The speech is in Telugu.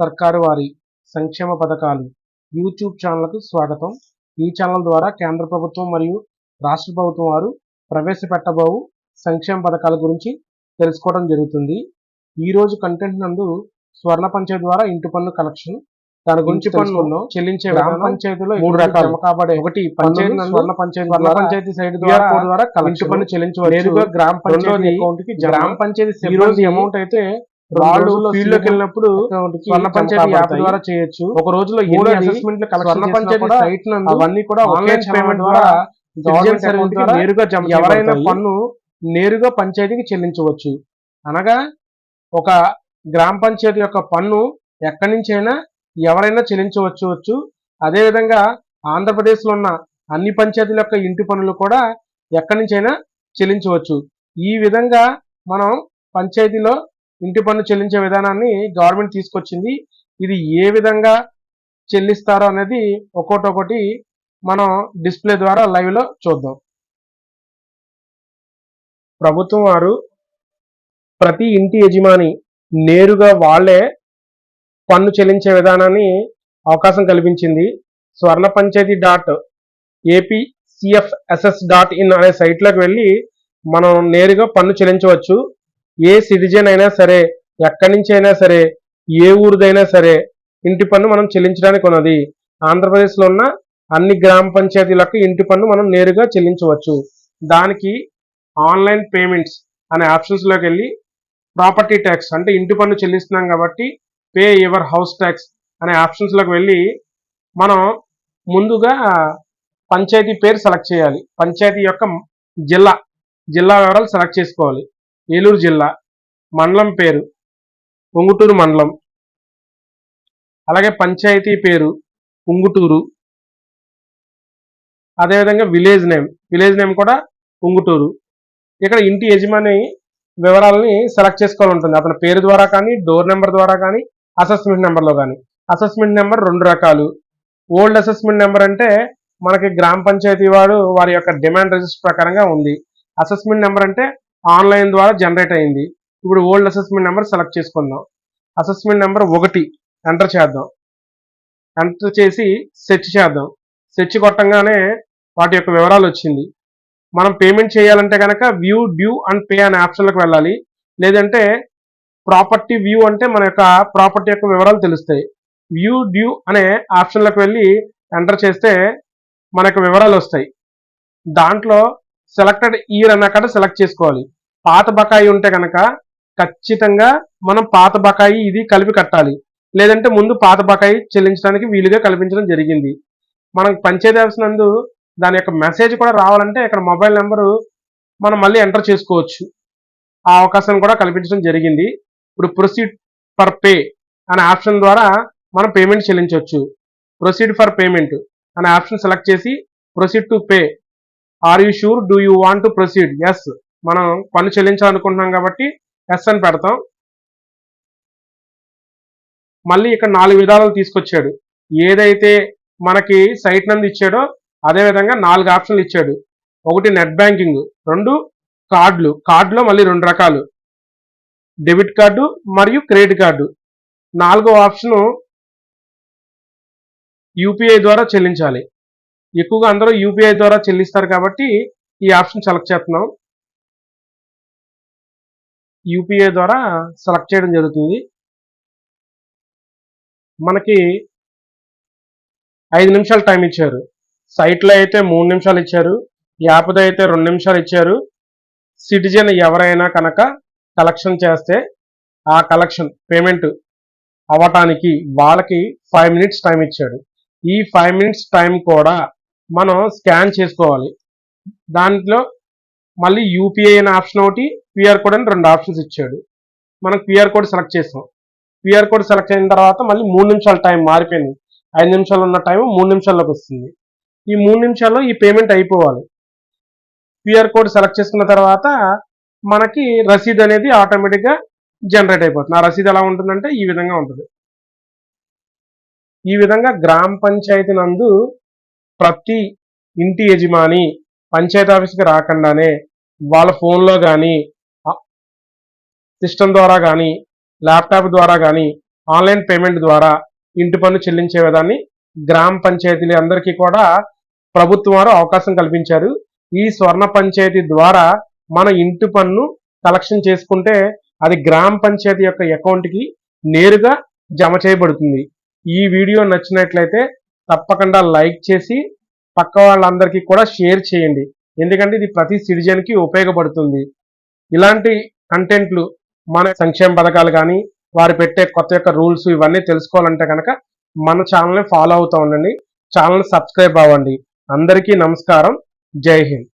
సర్కారు వారి సంక్షేమ పథకాలు. యూట్యూబ్ ఛానల్కు స్వాగతం. ఈ ఛానల్ ద్వారా కేంద్ర ప్రభుత్వం మరియు రాష్ట్ర ప్రభుత్వం వారు ప్రవేశపెట్టబోవు సంక్షేమ పథకాల గురించి తెలుసుకోవడం జరుగుతుంది. ఈ రోజు కంటెంట్ నందు స్వర్ణ పంచాయతీ ద్వారా ఇంటి పన్ను కలెక్షన్ దాని గురించి ఇంటి పన్ను తెలుసుకుందాం. చెల్లించే గ్రామ పంచాయతీలో మూడు రకాలు. కాబడే ఒకటి పంచాయతీ స్వర్ణ పంచాయతీ స్వర్ణ ద్వారా పంచాయతీ సైడ్ ద్వారా ఇంటి పన్ను చెల్లించవచ్చు నేరుగా గ్రామ పంచాయతీ అకౌంట్కి. గ్రామ పంచాయతీ అమౌంట్ అయితే వాళ్ళు ఫీల్డ్లోకి వెళ్ళినప్పుడు స్వర్ణ పంచాయతీ యాప్. ద్వారా చేయొచ్చు ఒక రోజులో ఎన్ని మూడోది అసెస్మెంట్లు స్వర్ణ పంచాయతీ సైట్ అవన్నీ కూడా ఆన్లైన్ పేమెంట్ ద్వారా గవర్నమెంట్ సర్వీస్ ద్వారా నేరుగా జమ ఎవరైనా. పన్ను నేరుగా పంచాయతీకి చెల్లించవచ్చు అనగా ఒక గ్రామ పంచాయతీ యొక్క పన్ను ఎక్కడి నుంచైనా ఎవరైనా చెల్లించవచ్చు వచ్చు అదేవిధంగా ఆంధ్రప్రదేశ్లో ఉన్న అన్ని పంచాయతీల యొక్క ఇంటి పన్నులు కూడా ఎక్కడి నుంచైనా చెల్లించవచ్చు ఈ విధంగా మనం పంచాయతీలో ఇంటి పన్ను చెల్లించే విధానాన్ని గవర్నమెంట్ తీసుకొచ్చింది. ఇది ఏ విధంగా చెల్లిస్తారో అనేది ఒక్కొక్కటి మనం డిస్ప్లే ద్వారా లైవ్లో చూద్దాం. ప్రభుత్వం వారు ప్రతి ఇంటి యజమాని నేరుగా వాళ్ళే పన్ను చెల్లించే విధానాన్ని అవకాశం కల్పించింది. Swarna Panchayat dot AP CFSS dot in అనే సైట్లోకి వెళ్ళి మనం నేరుగా పన్ను చెల్లించవచ్చు. ఏ సిటిజన్ అయినా సరే ఎక్కడి నుంచి అయినా సరే ఏ ఊరిదైనా సరే ఇంటి పన్ను మనం చెల్లించడానికి ఉన్నది. ఆంధ్రప్రదేశ్లో ఉన్న అన్ని గ్రామ పంచాయతీలకు ఇంటి పన్ను మనం నేరుగా చెల్లించవచ్చు. దానికి ఆన్లైన్ పేమెంట్స్ అనే ఆప్షన్స్లోకి వెళ్ళి ప్రాపర్టీ ట్యాక్స్ అంటే ఇంటి పన్ను చెల్లిస్తున్నాం కాబట్టి పే యువర్ హౌస్ ట్యాక్స్ అనే ఆప్షన్స్లోకి వెళ్ళి మనం ముందుగా పంచాయతీ పేరు సెలెక్ట్ చేయాలి. పంచాయతీ యొక్క జిల్లా జిల్లా వివరాలు సెలెక్ట్ చేసుకోవాలి. ఏలూరు జిల్లా మండలం పేరు పొంగుటూరు మండలం. అలాగే పంచాయతీ పేరు ఉంగుటూరు అదేవిధంగా విలేజ్ నేమ్ విలేజ్ నేమ్ కూడా ఉంగుటూరు ఇక్కడ ఇంటి యజమాని వివరాలని సెలెక్ట్ చేసుకోవాలి ఉంటుంది అతని పేరు ద్వారా కానీ డోర్ నెంబర్ ద్వారా కానీ అసెస్మెంట్ నెంబర్లో కానీ. అసెస్మెంట్ నెంబర్ రెండు రకాలు. ఓల్డ్ అసెస్మెంట్ నెంబర్ అంటే మనకి గ్రామ పంచాయతీ వాడు వారి యొక్క డిమాండ్ రిజిస్టర్ ప్రకారంగా ఉంది. అసెస్మెంట్ నెంబర్ అంటే ఆన్లైన్ ద్వారా జనరేట్ అయింది. ఇప్పుడు ఓల్డ్ అసెస్మెంట్ నెంబర్ సెలెక్ట్ చేసుకుందాం. అసెస్మెంట్ నెంబర్ ఒకటి. ఎంటర్ చేద్దాం. ఎంటర్ చేసి సెర్చ్ చేద్దాం. సెర్చ్ కొట్టంగానే వాటి యొక్క వివరాలు వచ్చింది. మనం పేమెంట్ చేయాలంటే కనుక వ్యూ డ్యూ అండ్ పే అనే ఆప్షన్లకు వెళ్ళాలి. లేదంటే ప్రాపర్టీ వ్యూ అంటే మన యొక్క ప్రాపర్టీ యొక్క వివరాలు తెలుస్తాయి. వ్యూ డ్యూ అనే ఆప్షన్లకు వెళ్ళి ఎంటర్ చేస్తే మన యొక్క వివరాలు వస్తాయి. దాంట్లో సెలెక్టెడ్ ఇయర్ అన్న సెలెక్ట్ చేసుకోవాలి. పాత బకాయి ఉంటే కనుక ఖచ్చితంగా మనం పాత బకాయి ఇది కలిపి కట్టాలి. లేదంటే ముందు పాత బకాయి చెల్లించడానికి వీలుగా కల్పించడం జరిగింది. మనం పంచాయతీ నందు దాని యొక్క మెసేజ్ కూడా రావాలంటే ఇక్కడ మొబైల్ నెంబరు మనం మళ్ళీ ఎంటర్ చేసుకోవచ్చు. ఆ అవకాశం కూడా కల్పించడం జరిగింది. ఇప్పుడు ప్రొసీడ్ ఫర్ పే అనే ఆప్షన్ ద్వారా మనం పేమెంట్ చెల్లించవచ్చు. ప్రొసీడ్ ఫర్ పేమెంట్ అనే ఆప్షన్ సెలెక్ట్ చేసి proceed to pay. Are you sure do you want to proceed? Yes. మనం పన్ను చెల్లించాలనుకుంటున్నాం కాబట్టి ఎస్ అని పెడతాం. మళ్ళీ ఇక్కడ నాలుగు విధాలు తీసుకొచ్చాడు. ఏదైతే మనకి సైట్ నందు ఇచ్చాడో అదే విధంగా నాలుగు ఆప్షన్లు ఇచ్చాడు. ఒకటి నెట్ బ్యాంకింగ్ రెండు కార్డులు. కార్డులో మళ్ళీ రెండు రకాలు. డెబిట్ కార్డు మరియు క్రెడిట్ కార్డు. నాలుగో ఆప్షన్ యూపీఐ ద్వారా చెల్లించాలి. ఎక్కువగా అందరూ యూపీఐ ద్వారా చెల్లిస్తారు కాబట్టి ఈ ఆప్షన్ సెలెక్ట్ చేస్తున్నాం. యూపీఐ ద్వారా సెలెక్ట్ చేయడం జరుగుతుంది. మనకి ఐదు నిమిషాలు టైం ఇచ్చారు. సైట్లో అయితే మూడు నిమిషాలు ఇచ్చారు. యాప్లో అయితే రెండు నిమిషాలు ఇచ్చారు. సిటిజన్ ఎవరైనా కనుక కలెక్షన్ చేస్తే ఆ కలెక్షన్ పేమెంట్ అవ్వటానికి వాళ్ళకి ఫైవ్ మినిట్స్ టైం ఇచ్చాడు. ఈ ఫైవ్ మినిట్స్ టైం కూడా మనం స్కాన్ చేసుకోవాలి. దాంట్లో మళ్ళీ యూపీఐ అనే ఆప్షన్ ఒకటి క్యూఆర్ కోడ్ అని రెండు ఆప్షన్స్ ఇచ్చాడు. మనం క్యూఆర్ కోడ్ సెలెక్ట్ చేసాం. క్యూఆర్ కోడ్ సెలెక్ట్ అయిన తర్వాత మళ్ళీ మూడు నిమిషాల టైం మారిపోయింది. ఐదు నిమిషాలు ఉన్న టైం మూడు నిమిషాల్లోకి వస్తుంది. ఈ మూడు నిమిషాల్లో ఈ పేమెంట్ అయిపోవాలి. క్యూఆర్ కోడ్ సెలెక్ట్ చేసుకున్న తర్వాత మనకి రసీద్ అనేది ఆటోమేటిక్గా జనరేట్ అయిపోతుంది. ఆ రసీదు ఎలా ఉంటుందంటే ఈ విధంగా ఉంటుంది. ఈ విధంగా గ్రామ పంచాయతీ నందు ప్రతి ఇంటి యజమాని పంచాయతీ ఆఫీస్కి రాకుండానే వాళ్ళ ఫోన్లో కానీ సిస్టమ్ ద్వారా కానీ ల్యాప్టాప్ ద్వారా కానీ ఆన్లైన్ పేమెంట్ ద్వారా ఇంటి పన్ను చెల్లించే విధాన్ని గ్రామ పంచాయతీలు అందరికీ కూడా ప్రభుత్వం వారు అవకాశం కల్పించారు. ఈ స్వర్ణ పంచాయతీ ద్వారా మన ఇంటి పన్ను కలెక్షన్ చేసుకుంటే అది గ్రామ పంచాయతీ యొక్క అకౌంట్కి నేరుగా జమ చేయబడుతుంది. ఈ వీడియో నచ్చినట్లయితే తప్పకుండా లైక్ చేసి పక్క వాళ్ళందరికీ కూడా షేర్ చేయండి. ఎందుకంటే ఇది ప్రతి సిటిజన్కి ఉపయోగపడుతుంది. ఇలాంటి కంటెంట్లు మన సంక్షేమ పథకాలు కానీ వారు పెట్టే కొత్త యొక్క రూల్స్ ఇవన్నీ తెలుసుకోవాలంటే కనుక మన ఛానల్ని ఫాలో అవుతూ ఉండండి. ఛానల్ సబ్స్క్రైబ్ అవ్వండి. అందరికీ నమస్కారం. జై హింద్.